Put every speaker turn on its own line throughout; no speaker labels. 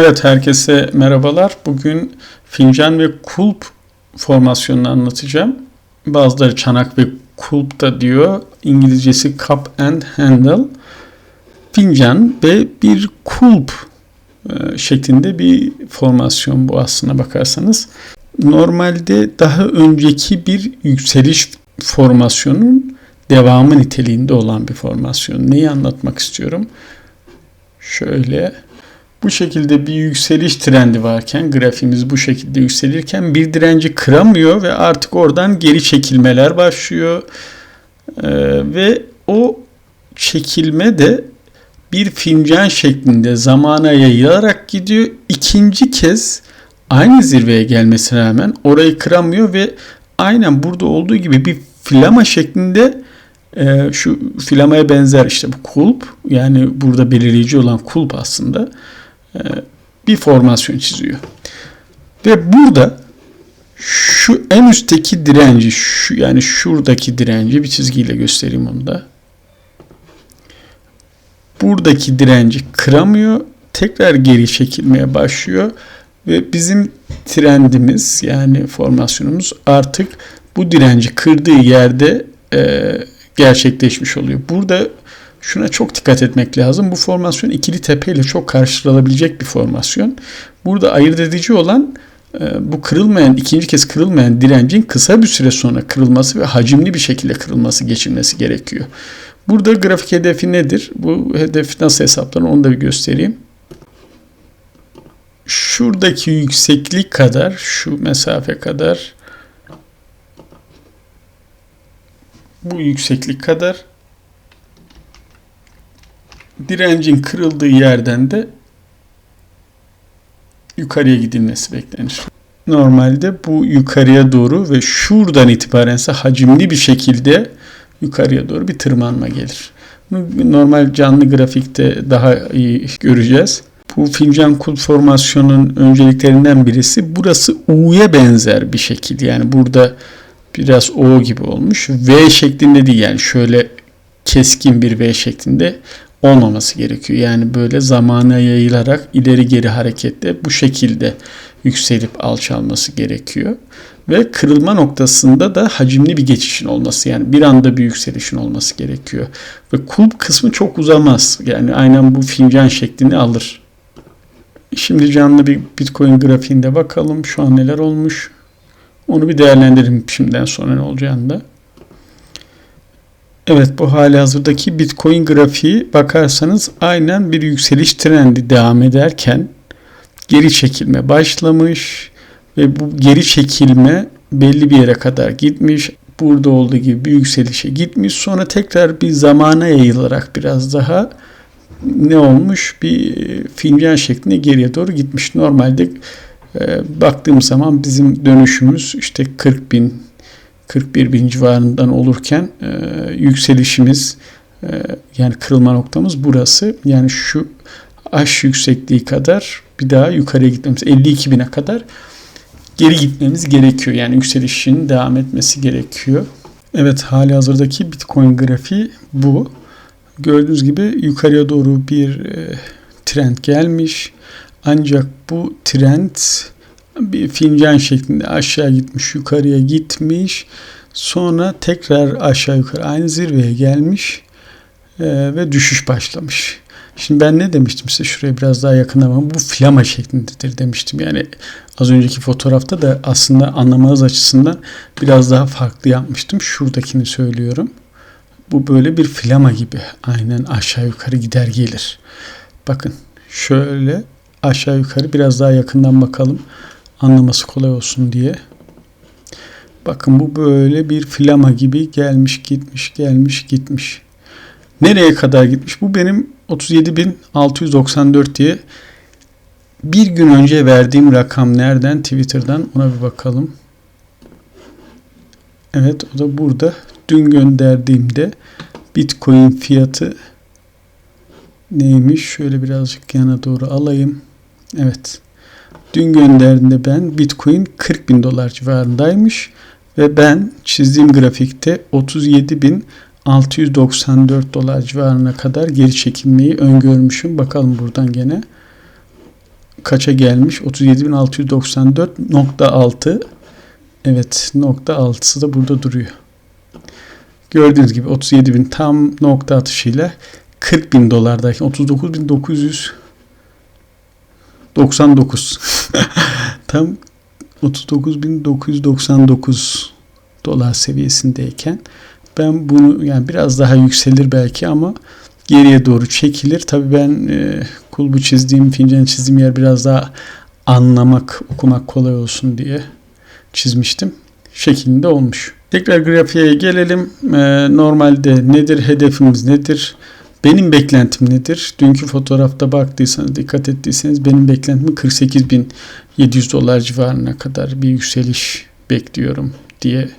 Evet herkese merhabalar. Bugün fincan ve kulp formasyonunu anlatacağım. Bazıları çanak ve kulp da diyor. İngilizcesi cup and handle. Fincan ve bir kulp e, şeklinde bir formasyon bu aslına bakarsanız. Normalde daha önceki bir yükseliş formasyonun devamı niteliğinde olan bir formasyon. Neyi anlatmak istiyorum? Şöyle bu şekilde bir yükseliş trendi varken grafimiz bu şekilde yükselirken bir direnci kıramıyor ve artık oradan geri çekilmeler başlıyor. Ee, ve o çekilme de bir fincan şeklinde zamana yayılarak gidiyor. İkinci kez aynı zirveye gelmesine rağmen orayı kıramıyor ve aynen burada olduğu gibi bir flama şeklinde e, şu flamaya benzer işte bu kulp yani burada belirleyici olan kulp aslında bir formasyon çiziyor. Ve burada şu en üstteki direnci şu yani şuradaki direnci bir çizgiyle göstereyim onu da. Buradaki direnci kıramıyor. Tekrar geri çekilmeye başlıyor ve bizim trendimiz yani formasyonumuz artık bu direnci kırdığı yerde e, gerçekleşmiş oluyor. Burada şuna çok dikkat etmek lazım. Bu formasyon ikili tepe ile çok karşılaşılabilecek bir formasyon. Burada ayırt edici olan e, bu kırılmayan, ikinci kez kırılmayan direncin kısa bir süre sonra kırılması ve hacimli bir şekilde kırılması, geçilmesi gerekiyor. Burada grafik hedefi nedir? Bu hedef nasıl hesaplanır onu da bir göstereyim. Şuradaki yükseklik kadar, şu mesafe kadar bu yükseklik kadar direncin kırıldığı yerden de yukarıya gidilmesi beklenir. Normalde bu yukarıya doğru ve şuradan itibaren ise hacimli bir şekilde yukarıya doğru bir tırmanma gelir. Normal canlı grafikte daha iyi göreceğiz. Bu fincan kul formasyonun önceliklerinden birisi burası U'ya benzer bir şekil. Yani burada biraz O gibi olmuş. V şeklinde değil yani şöyle keskin bir V şeklinde olmaması gerekiyor. Yani böyle zamana yayılarak ileri geri hareketle bu şekilde yükselip alçalması gerekiyor. Ve kırılma noktasında da hacimli bir geçişin olması yani bir anda bir yükselişin olması gerekiyor. Ve kulp kısmı çok uzamaz. Yani aynen bu fincan şeklini alır. Şimdi canlı bir Bitcoin grafiğinde bakalım şu an neler olmuş. Onu bir değerlendirelim şimdiden sonra ne olacağını da. Evet bu hali hazırdaki Bitcoin grafiği bakarsanız aynen bir yükseliş trendi devam ederken geri çekilme başlamış ve bu geri çekilme belli bir yere kadar gitmiş. Burada olduğu gibi bir yükselişe gitmiş. Sonra tekrar bir zamana yayılarak biraz daha ne olmuş? Bir fincan şeklinde geriye doğru gitmiş. Normalde e, baktığım zaman bizim dönüşümüz işte 40 bin 41 bin civarından olurken e, yükselişimiz e, yani kırılma noktamız burası. Yani şu aş yüksekliği kadar bir daha yukarıya gitmemiz 52 bine kadar geri gitmemiz gerekiyor. Yani yükselişin devam etmesi gerekiyor. Evet hali hazırdaki Bitcoin grafiği bu. Gördüğünüz gibi yukarıya doğru bir e, trend gelmiş. Ancak bu trend bir fincan şeklinde aşağı gitmiş, yukarıya gitmiş. Sonra tekrar aşağı yukarı aynı zirveye gelmiş e, ve düşüş başlamış. Şimdi ben ne demiştim size şuraya biraz daha yakınlamam. Bu flama şeklindedir demiştim. Yani az önceki fotoğrafta da aslında anlamanız açısından biraz daha farklı yapmıştım. Şuradakini söylüyorum. Bu böyle bir flama gibi. Aynen aşağı yukarı gider gelir. Bakın şöyle aşağı yukarı biraz daha yakından bakalım anlaması kolay olsun diye. Bakın bu böyle bir flama gibi gelmiş gitmiş gelmiş gitmiş. Nereye kadar gitmiş? Bu benim 37.694 diye bir gün önce verdiğim rakam nereden? Twitter'dan ona bir bakalım. Evet o da burada. Dün gönderdiğimde Bitcoin fiyatı neymiş? Şöyle birazcık yana doğru alayım. Evet. Dün gönderdiğimde ben Bitcoin 40 bin dolar civarındaymış ve ben çizdiğim grafikte 37 bin 694 dolar civarına kadar geri çekilmeyi öngörmüşüm. Bakalım buradan gene kaça gelmiş? 37.694.6 Evet nokta 6'sı da burada duruyor. Gördüğünüz gibi 37 bin tam nokta atışıyla 40 bin dolardaki 39.900 99. Tam 39.999 dolar seviyesindeyken ben bunu yani biraz daha yükselir belki ama geriye doğru çekilir. Tabii ben e, kulbu çizdiğim, fincan çizdiğim yer biraz daha anlamak, okumak kolay olsun diye çizmiştim. Şeklinde olmuş. Tekrar grafiğe gelelim. E, normalde nedir, hedefimiz nedir? Benim beklentim nedir? Dünkü fotoğrafta baktıysanız, dikkat ettiyseniz benim beklentim 48.700 dolar civarına kadar bir yükseliş bekliyorum diye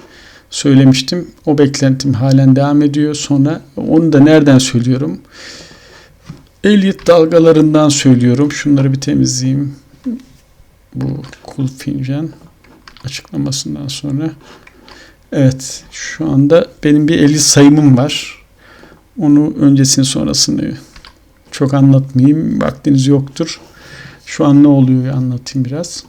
söylemiştim. O beklentim halen devam ediyor. Sonra onu da nereden söylüyorum? Elliot dalgalarından söylüyorum. Şunları bir temizleyeyim. Bu kul fincan açıklamasından sonra. Evet şu anda benim bir 50 sayımım var. Onu öncesini sonrasını çok anlatmayayım. Vaktiniz yoktur. Şu an ne oluyor anlatayım biraz.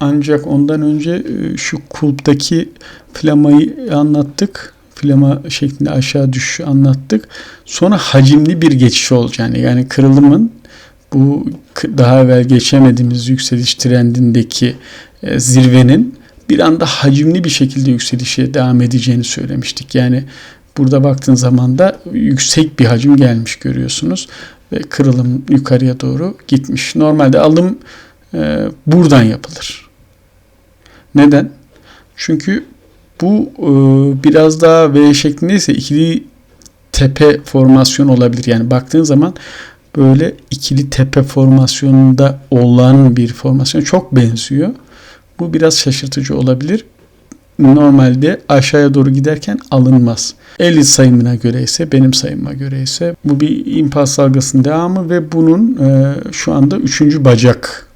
Ancak ondan önce e, şu kulptaki flamayı anlattık. Flama şeklinde aşağı düşüşü anlattık. Sonra hacimli bir geçiş olacağını yani kırılımın bu daha evvel geçemediğimiz yükseliş trendindeki e, zirvenin bir anda hacimli bir şekilde yükselişe devam edeceğini söylemiştik. Yani burada baktığın zaman da yüksek bir hacim gelmiş görüyorsunuz ve kırılım yukarıya doğru gitmiş. Normalde alım e, buradan yapılır. Neden? Çünkü bu e, biraz daha V şeklindeyse ikili tepe formasyon olabilir. Yani baktığın zaman böyle ikili tepe formasyonunda olan bir formasyon çok benziyor. Bu biraz şaşırtıcı olabilir. Normalde aşağıya doğru giderken alınmaz. 50 sayımına göre ise benim sayıma göre ise bu bir impas dalgasının devamı ve bunun e, şu anda 3. bacak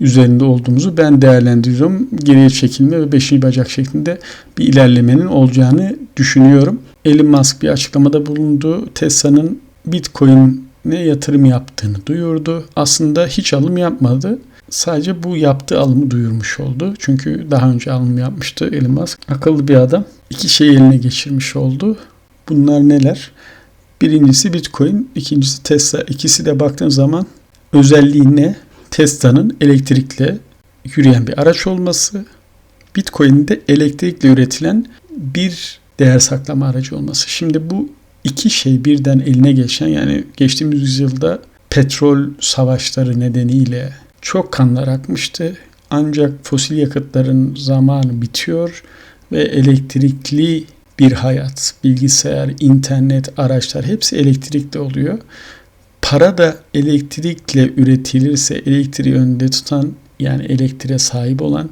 üzerinde olduğumuzu ben değerlendiriyorum. Geriye çekilme ve 5. bacak şeklinde bir ilerlemenin olacağını düşünüyorum. Elon Musk bir açıklamada bulundu. Tesla'nın Bitcoin'e yatırım yaptığını duyurdu. Aslında hiç alım yapmadı. Sadece bu yaptığı alımı duyurmuş oldu. Çünkü daha önce alım yapmıştı Elon Musk. Akıllı bir adam. İki şey eline geçirmiş oldu. Bunlar neler? Birincisi Bitcoin, ikincisi Tesla. İkisi de baktığın zaman özelliği ne? Tesla'nın elektrikle yürüyen bir araç olması, Bitcoin'in de elektrikle üretilen bir değer saklama aracı olması. Şimdi bu iki şey birden eline geçen yani geçtiğimiz yüzyılda petrol savaşları nedeniyle çok kanlar akmıştı. Ancak fosil yakıtların zamanı bitiyor ve elektrikli bir hayat, bilgisayar, internet, araçlar hepsi elektrikli oluyor. Para da elektrikle üretilirse elektriği önde tutan yani elektriğe sahip olan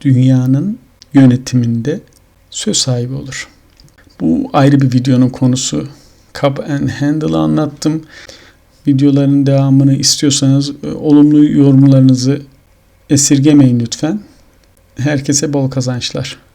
dünyanın yönetiminde söz sahibi olur. Bu ayrı bir videonun konusu. Cup and Handle'ı anlattım videoların devamını istiyorsanız e, olumlu yorumlarınızı esirgemeyin lütfen. Herkese bol kazançlar.